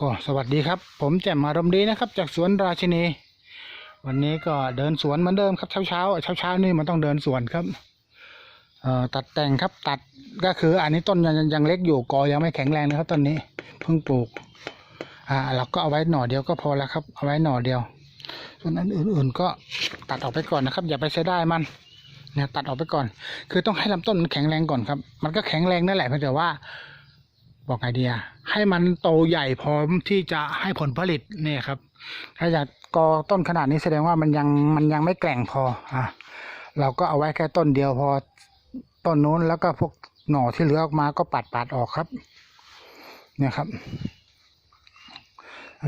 ก็สวัสดีครับ ผมแจ่มอารมณ์ดีนะครับ จากสวนราชินี วันนี้ก็เดินสวนเหมือนเดิมครับเช้าเช้าเช้าเช้านี่มันต้องเดินสวนครับเอ่อตัดแต่งครับตัดก็คืออันนี้ต้นยังยังยังเล็กอยู่กอยังไม่แข็งแรงนะครับต้นนี้เพิ่งปลูก อ่าเราก็เอาไว้หน่อเดียวก็พอแล้วครับ เอาไว้หน่อเดียว ส่วนอันอื่นๆก็ตัดออกไปก่อนนะครับ อย่าไปเสียดายมันเนี่ยตัดออกไปก่อน คือต้องให้ลำต้นมันแข็งแรงก่อนครับ มันก็แข็งแรงนั่นแหละเพียงแต่ว่า บอกไงดีอะให้มันโตใหญ่พร้อมที่จะให้ผลผลิตเนี่ยครับ ถ้าอยากกอต้นขนาดนี้แสดงว่ามันยังมันยังไม่แกร่งพออะเราก็เอาไว้แค่ต้นเดียวพอต้นนู้นแล้วก็พวกหน่อที่เหลือออกมาก็ปัดปัดออกครับ เนี่ยครับ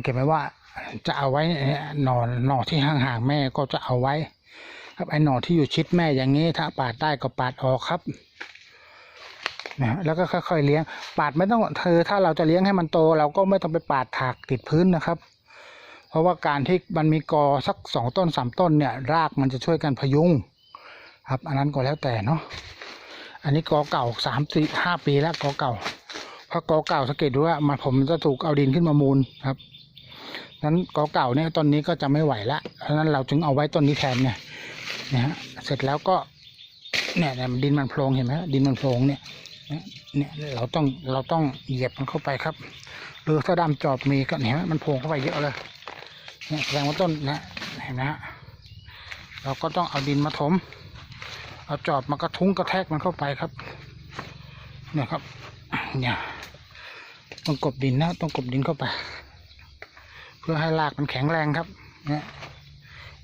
เก็บไว้ว่าจะเอาไว้หน่อหน่อที่ห่างๆแม่ก็จะเอาไว้ ครับไอ้หน่อที่อยู่ชิดแม่อย่างนี้ถ้าปาดได้ก็ปาดออกครับ นะแล้วก็ค่อยๆเลี้ยง ปาดไม่ต้องเธอถ้าเราจะเลี้ยงให้มันโต เราก็ไม่ต้องไปปาดถากติดพื้นนะครับ เพราะว่าการที่มันมีกอสักสองต้นสามต้นเนี่ย รากมันจะช่วยกันพยุงครับ อันนั้นก็แล้วแต่เนาะอันนี้กอเก่าสามสี่ห้าปีแล้วกอเก่าเพราะกอเก่าสังเกตดูว่ามันผมจะถูกเอาดินขึ้นมามูลครับนั้นกอเก่าเนี่ยต้นนี้ก็จะไม่ไหวละเพราะฉะนั้นเราจึงเอาไว้ต้นนี้แทนเนี่ยนะฮะเสร็จแล้วก็เนี่ยเนี่ยดินมันโพรงเห็นไหมดินมันโพรงเนี่ย เนี่ยเราต้องเราต้องเหยียบมันเข้าไปครับ หรือถ้าดามจอบมีก็เห็นไหมมันโผล่เข้าไปเยอะเลยเนี่ยแสดงว่าต้นนะเห็นไหมฮะเราก็ต้องเอาดินมาถม เอาจอบมากระทุ้งกระแทกมันเข้าไปครับ เนี่ยครับ เนี่ยต้องกบดินนะต้องกบดินเข้าไป เพื่อให้รากมันแข็งแรงครับ เนี่ย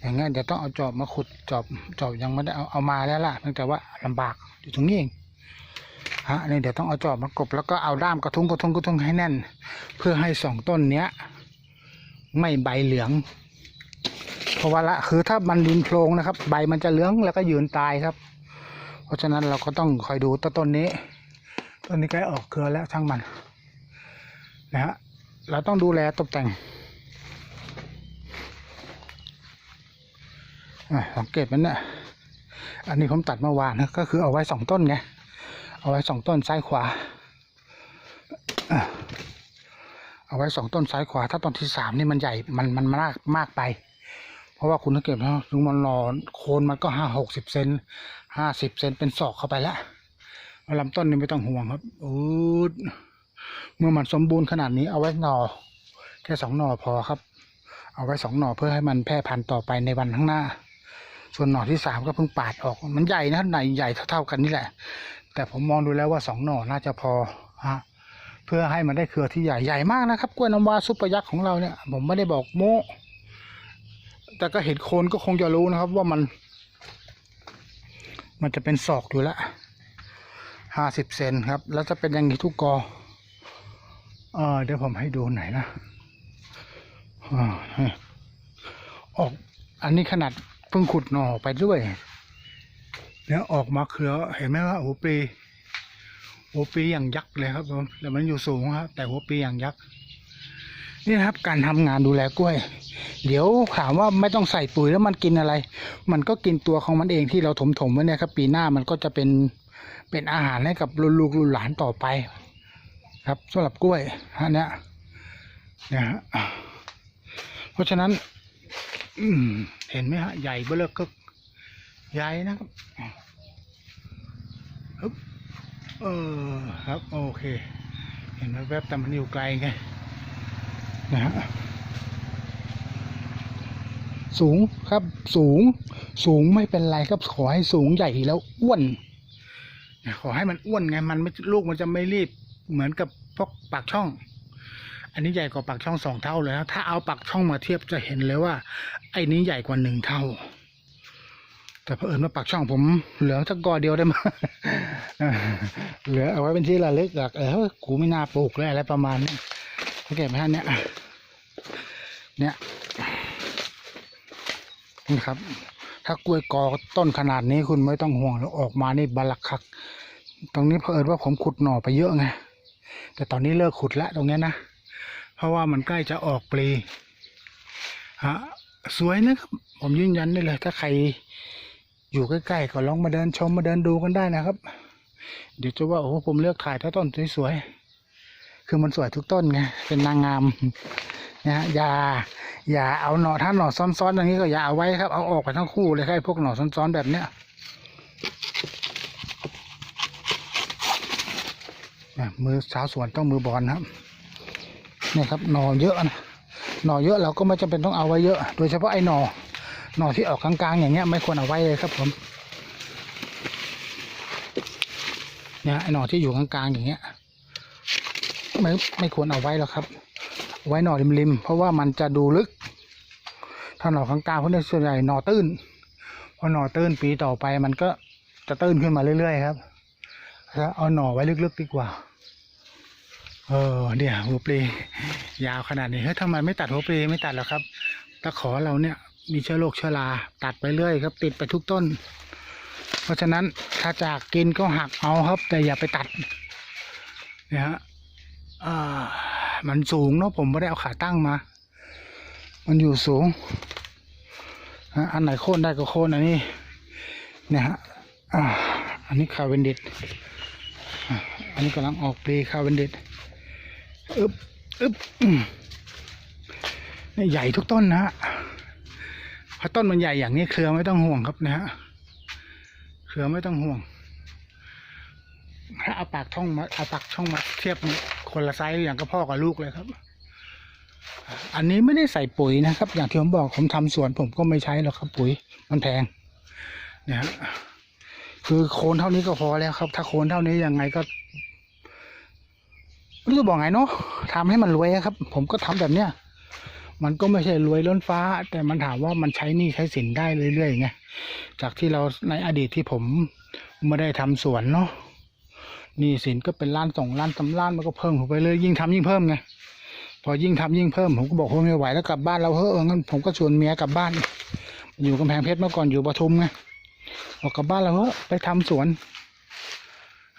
อย่างเงี้ยเดี๋ยวต้องเอาจอบมาขุดจอบจอบยังไม่ได้เอาเอามาแล้วล่ะเนื่องจากว่าลำบากอยู่ตรงนี้เอง ฮะนี่เดี๋ยวต้องเอาจอบมากบแล้วก็เอาด้ามกระทุ้งกระทุ้งกระทุ้งให้แน่น เพื่อให้สองต้นเนี้ย ไม่ใบเหลือง เพราะว่าละคือถ้ามันดินโพรงนะครับ ใบมันจะเหลืองแล้วก็ยืนตายครับ เพราะฉะนั้นเราก็ต้องคอยดูต้นต้นนี้ต้นนี้ใกล้ออกเครือแล้วช่างมันนะฮะเราต้องดูแลตกแต่งสังเกตมันเนี่ยอันนี้ผมตัดเมื่อวานนะก็คือเอาไว้สองต้นไง เอาไว้สองต้นซ้ายขวา เอาไว้สองต้นซ้ายขวา ถ้าต้นที่สามนี่มันใหญ่มันมันมากมากไป เพราะว่าคุณสังเกตนะถึงมันนอโคนมันก็ห้าหกสิบเซนห้าสิบเซนเป็นศอกเข้าไปแล้วลำต้นนี่ไม่ต้องห่วงครับอูดเมื่อมันสมบูรณ์ขนาดนี้เอาไว้หน่อ แค่สองหน่อพอครับ เอาไว้สองหน่อเพื่อให้มันแพร่พันธุ์ต่อไปในวันข้างหน้า ส่วนหน่อที่สามก็เพิ่งปาดออก มันใหญ่นะไหนใหญ่เท่าๆกันนี่แหละ แต่ผมมองดูแล้วว่าสองหน่อน่าจะพอฮะเพื่อให้มันได้เครือที่ใหญ่ใหญ่มากนะครับกล้วยน้ำว้าซุปเปอร์ยักษ์ของเราเนี่ย ผมไม่ได้บอกโม้แต่ก็เห็นโคนก็คงจะรู้นะครับ ว่ามัน มันจะเป็นศอกอยู่แล้วห้าสิบเซนครับ แล้วจะเป็นอย่างนี้ทุกกอเออเดี๋ยวผมให้ดูไหนนะออกอันนี้ขนาดเพิ่งขุดหน่อไปด้วย เนี่ยออกมาเครือเห็นไหมว่าหัวปีหัวปีอย่างยักษ์เลยครับผมแต่มันอยู่สูงครับแต่หัวปีอย่างยักษ์นี่นะครับการทำงานดูแลกล้วย เดี๋ยวถามว่าไม่ต้องใส่ปุ๋ยแล้วมันกินอะไร มันก็กินตัวของมันเองที่เราถมถมไว้เนี่ยครับ ปีหน้ามันก็จะเป็นเป็นอาหารให้กับลูกลูกหลานต่อไป ครับสำหรับกล้วยอันเนี้ยนะฮะเพราะฉะนั้นอืเห็นไหมฮะใหญ่เบ้อเลิกก็ ใหญ่นะครับฮึบเออครับ โอเค เห็นไหมแวบแต่มันอยู่ไกลไงนะฮะสูงครับสูง สูงไม่เป็นไรครับ ขอให้สูงใหญ่แล้วอ้วนขอให้มันอ้วนไงมันไม่ลูกมันจะไม่รีบ เหมือนกับพวกปากช่อง อันนี้ใหญ่กว่าปากช่องสองเท่าเลยนะถ้าเอาปากช่องมาเทียบจะเห็นเลยว่า ไอ้นี้ใหญ่กว่าหนึ่งเท่า แต่เผอิญว่าปากช่องผมเหลือสักกอเดียวได้มาเหลือเอาไว้เป็นที่ระลึกอะเออกูไม่น่าปลูกเลยอะไรประมาณนี้เข้าใจไหมฮะเนี่ยเนี่ยนี่ครับ ถ้ากล้วยกอต้นขนาดนี้คุณไม่ต้องห่วงแล้วออกมานี่บลักคัก ตรงนี้เผอิญว่าผมขุดหน่อไปเยอะไงแต่ตอนนี้เลิกขุดแล้วตรงเนี้ยนะเพราะว่ามันใกล้จะออกปลีฮะสวยนะครับ ผมยืนยันได้เลย ถ้าใคร อยู่ใกล้ๆก็ลองมาเดินชมมาเดินดูกันได้นะครับ เดี๋ยวจะว่าโอ้ผมเลือกถ่ายถ้าต้นสวยๆคือมันสวยทุกต้นไงเป็นนางงามนะฮะอย่าอย่าเอาหน่อถ้าหน่อซ้อนๆอย่างนี้ก็อย่าเอาไว้ครับ เอาออกไปทั้งคู่เลยครับพวกหน่อซ้อนๆแบบเนี้ยมือสาวสวนต้องมือบอลครับเนี่ยครับหน่อเยอะนะหน่อเยอะเราก็ไม่จำเป็นต้องเอาไว้เยอะ โดยเฉพาะไอ้หน่อ หน่อที่ออกกลางๆอย่างเงี้ยไม่ควรเอาไว้เลยครับผมเนี่ยไอหน่อที่อยู่กลางๆอย่างเงี้ย ไม่ไม่ควรเอาไว้หรอกครับ ไว้หน่อริมๆเพราะว่ามันจะดูลึก ถ้าหน่อกลางๆพวกนี้ส่วนใหญ่หน่อตื้นพอหน่อตื้นปีต่อไปมันก็จะตื้นขึ้นมาเรื่อยๆครับแล้วเอาหน่อไว้ลึกๆดีกว่า เออเนี่ยหัวปลียาวขนาดนี้เฮ้ยทำไมไม่ตัดหัวปลีไม่ตัดหรอครับตะขอเราเนี่ย มีเชื้อโรคเชื้อราตัดไปเรื่อยครับ ติดไปทุกต้น เพราะฉะนั้นถ้าจากกินก็หักเอาครับ แต่อย่าไปตัดเนี่ยฮะมันสูงเนาะผมไม่ได้เอาขาตั้งมา มันอยู่สูงอันไหนโค่นได้ก็โค่นอันนี้เนี่ยฮะอันนี้คาเวนดิตอันนี้กำลังออกปลีคาเวนดิตอึบอึบนี่ใหญ่ทุกต้นนะฮะ ราะต้นมันใหญ่อย่างนี้เครือไม่ต้องห่วงครับนะฮะเครือไม่ต้องห่วง ถ้าเอาปากช่องมาเอาปากช่องมาเทียบคนละไซส์อย่างกับพ่อกับลูกเลยครับ อันนี้ไม่ได้ใส่ปุ๋ยนะครับ อย่างที่ผมบอกผมทำสวนผมก็ไม่ใช้หรอกครับปุ๋ยมันแพงเนี่ยฮะคือโคนเท่านี้ก็พอแล้วครับ ถ้าโคนเท่านี้ยังไงก็ไม่รู้จะบอกไงเนาะทำให้มันรวยครับ ผมก็ทำแบบเนี้ย มันก็ไม่ใช่รวยล้นฟ้า แต่มันถามว่ามันใช้หนี่ใช้สินได้เรื่อยๆไงจากที่เราในอดีตที่ผมไม่ได้ทำสวนเนาะหนี่สินก็เป็นล้านสองล้านสามล้านมันก็เพิ่มเข้าไปเลยยิ่งทำยิ่งเพิ่มไงพอยิ่งทำยิ่งเพิ่มผมก็บอกว่าไม่ไหวแล้วกลับบ้านเราเฮ้องั้นผมก็ชวนเมียกลับบ้าน อยู่กำแพงเพชรเมื่อก่อนอยู่ปทุมไงบอกกลับบ้านเราเฮ้อไปทำสวน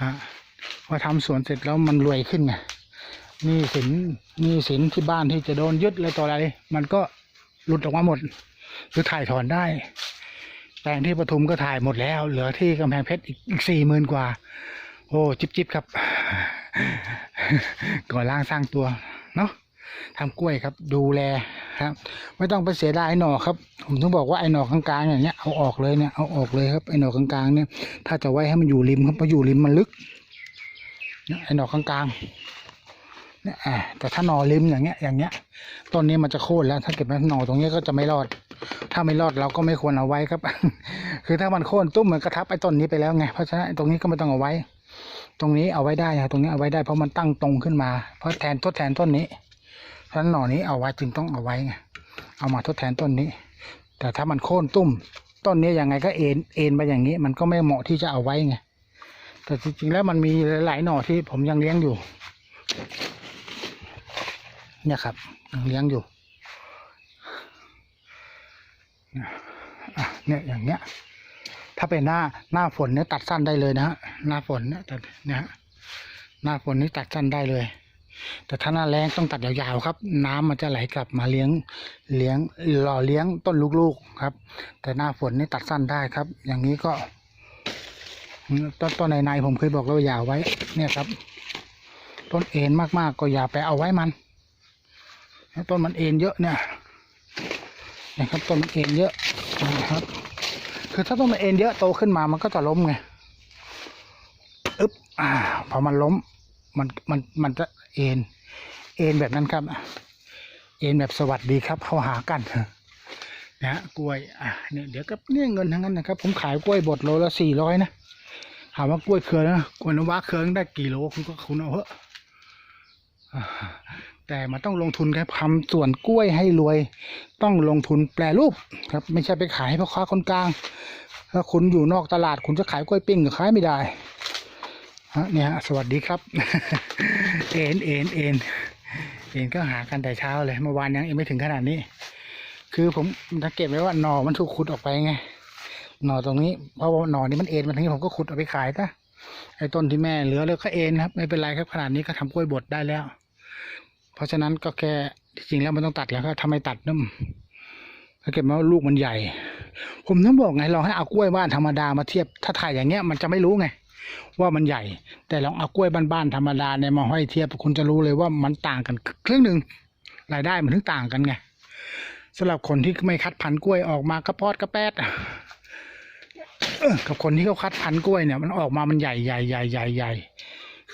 อะพอทำสวนเสร็จแล้วมันรวยขึ้นไง หนี่สินหนี่สินที่บ้านที่จะโดนยึดอะไรต่ออะไร มันก็หลุดออกมาหมดหรือถ่ายถอนได้ แปลงที่ปทุมก็ถ่ายหมดแล้ว เหลือที่กำแพงเพชรอีกสี่หมื่นกว่า โอ้จิบจิบครับ ก่อนล่างสร้างตัวเนาะทำกล้วยครับ ดูแลครับ ไม่ต้องไปเสียดายหน่อครับ ผมถึงบอกว่าไอ้หน่อกลางๆอย่างเงี้ยเอาออกเลยเนี่ยเอาออกเลยครับไอ้หน่อกลางๆเนี่ยถ้าจะไว้ให้มันอยู่ริมครับเพราะอยู่ริมมันลึกไอ้หน่อกลางๆ นี่ยอ่าแต่ถ้าหน่อริมอย่างเงี้ย อย่างเงี้ยต้นนี้มันจะโค่นแล้ว ถ้าเก็บไว้หน่อตรงเนี้ยก็จะไม่รอด ถ้าไม่รอดเราก็ไม่ควรเอาไว้ครับ คือถ้ามันโค่นตุ้มเหมันกระทับไอ้ต้นนี้ไปแล้วไงเพราะฉะนั้นตรงนี้ก็ไม่ต้องเอาไว้ ตรงนี้เอาไว้ได้นะตรงนี้เอาไว้ได้เพราะมันตั้งตรงขึ้นมา เพราะแทนทดแทนต้นนี้เพราะฉะนั้นหน่อนี้เอาไว้จึงต้องเอาไว้ไงเอามาทดแทนต้นนี้ แต่ถ้ามันโค่นตุ้ม ต้นนี้ยังไงก็เอ็นเอ็นไปอย่างนี้ มันก็ไม่เหมาะที่จะเอาไว้ไงแต่จริงๆแล้วมันมีหลายๆหน่อที่ผมยังเลี้ยงอยู่ เนี่ยครับยังเลี้ยงอยู่เนี่ยอย่างเงี้ย ถ้าเป็นหน้าหน้าฝนเนี่ยตัดสั้นได้เลยนะฮะหน้าฝนเนี่ยตัดเนี่ยฮะหน้าฝนนี่ตัดสั้นได้เลย แต่ถ้าหน้าแรงต้องตัดยาวๆครับ น้ำมันจะไหลกลับมาเลี้ยงเลี้ยงหล่อเลี้ยงต้นลูกๆครับ แต่หน้าฝนนี่ตัดสั้นได้ครับ อย่างนี้ก็ต้นต้นในในผมเคยบอกแล้วว่าอย่าเอาไว้ เนี่ยครับ ต้นเอ็นมากๆก็อย่าไปเอาไว้มัน ต้นมันเอ็นเยอะเนี่ยนะครับต้นมันเอ็นเยอะนะครับ คือถ้าต้นมันเอ็นเยอะโตขึ้นมามันก็จะล้มไงอึ๊บอ่าพอมันล้มมันมันมันจะเอ็นเอ็นแบบนั้นครับ เอ็นแบบสวัสดีครับเข้าหากันนะฮะกล้วยอะเนี่ยเดี๋ยวก็เนี่ยเงินทั้งนั้นนะครับ ผมขายกล้วยบดโลละสี่ร้อยนะถามว่ากล้วยเครือนะกล้วยน้ำว้าเครือได้กี่โลคุณก็คุณเอาเถอะ แต่มันต้องลงทุนครับทำส่วนกล้วยให้รวย ต้องลงทุนแปรรูปครับ ไม่ใช่ไปขายให้พ่อค้าคนกลาง ถ้าคุณอยู่นอกตลาดคุณจะขายกล้วยปิ้งก็ขายไม่ได้ฮะเนี่ยสวัสดีครับ เอ็นเอ็นเอ็นเอ็นก็หากันแต่เช้าเลยเมื่อวานยังเอ็นไม่ถึงขนาดนี้ คือผมสังเกตไว้ว่าหน่อมันถูกขุดออกไปไงหน่อตรงนี้เพราะว่าหน่อนี้มันเอ็นมาทางนี้ผมก็ขุดเอาไปขายซะไอ้ต้นที่แม่เหลือเลยก็เอ็นครับ ไม่เป็นไรครับขนาดนี้ก็ทำกล้วยบดได้แล้ว เพราะฉะนั้นก็แค่จริงๆแล้วมันต้องตัดแล้วก็ทำไมตัดน้ำถ้าเกิดว่าลูกมันใหญ่ ผมต้องบอกไงลองให้เอากล้วยบ้านธรรมดามาเทียบถ้าถ่ายอย่างเงี้ยมันจะไม่รู้ไงว่ามันใหญ่ แต่ลองเอากล้วยบ้านๆธรรมดาเนี่ยมาห้อยเทียบคุณจะรู้เลยว่ามันต่างกันครึ่งหนึ่งรายได้มันถึงต่างกันไงสำหรับคนที่ไม่คัดพันธุ์กล้วยออกมากระปอดกระแปดกับคนที่เขาคัดพันธุ์กล้วยเนี่ย มันออกมามันใหญ่ใหญ่ใหญ่ใหญ่ใหญ่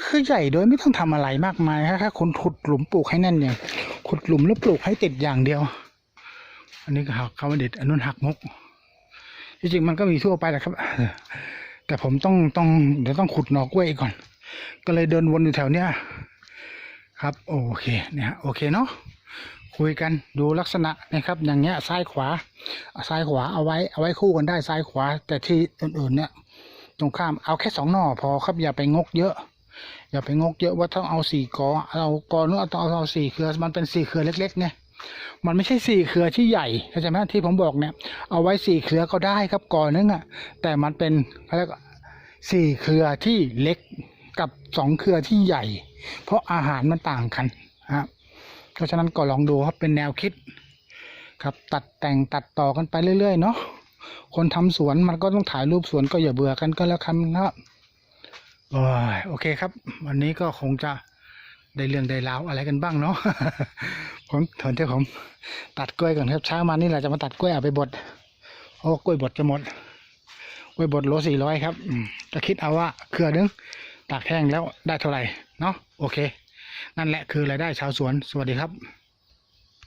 คือใหญ่โดยไม่ต้องทำอะไรมากมายแค่แค่คุณขุดหลุมปลูกให้แน่นเนี่ยขุดหลุมแล้วปลูกให้ติดอย่างเดียว อันนี้ก็หักคำว่าเด็ดอันนู้นหักงกจริงๆมันก็มีทั่วไปแหละครับ แต่ผมต้องต้องเดี๋ยวต้องขุดหนอกล้วยอีกก่อน ก็เลยเดินวนอยู่แถวเนี้ยครับ โอเคเนี่ยโอเคเนาะคุยกันดูลักษณะนะครับ อย่างเงี้ยซ้ายขวาซ้ายขวาเอาไว้เอาไว้คู่กันได้ซ้ายขวา แต่ที่อื่นๆเนี่ย ตรงข้ามเอาแค่สองหน่อพอครับอย่าไปงกเยอะ อย่าไปงกเยอะว่าต้องเอาสี่กอเอากอนู้นเอาเอาเอาสี่เครือมันเป็นสี่เครือเล็กๆไงมันไม่ใช่สี่เครือที่ใหญ่เข้าใจไหมที่ผมบอกเนี่ยเอาไว้สี่เครือก็ได้ครับกอนึงอะแต่มันเป็นเขาเรียกว่าสี่เครือที่เล็กกับสองเครือที่ใหญ่ เพราะอาหารมันต่างกันครับเพราะฉะนั้นก็ลองดูครับเป็นแนวคิด ครับตัดแต่งตัดต่อกันไปเรื่อยๆเนาะคนทำสวนมันก็ต้องถ่ายรูปสวนก็อย่าเบื่อกันก็แล้วกันนะครับโอ้ย โอเคครับ วันนี้ก็คงจะได้เรื่องได้ราวอะไรกันบ้างเนาะผมถอนที่ผม ตัดกล้วยก่อนครับเช้ามานี่แหละจะมาตัดกล้วยเอาไปบดโอ้กล้วยบดจะหมดกล้วยบดโลสี่ร้อยครับจะคิดเอาว่าเครือนึงตากแห้งแล้วได้เท่าไหร่เนาะโอเค นั่นแหละคือรายได้ชาวสวนสวัสดีครับ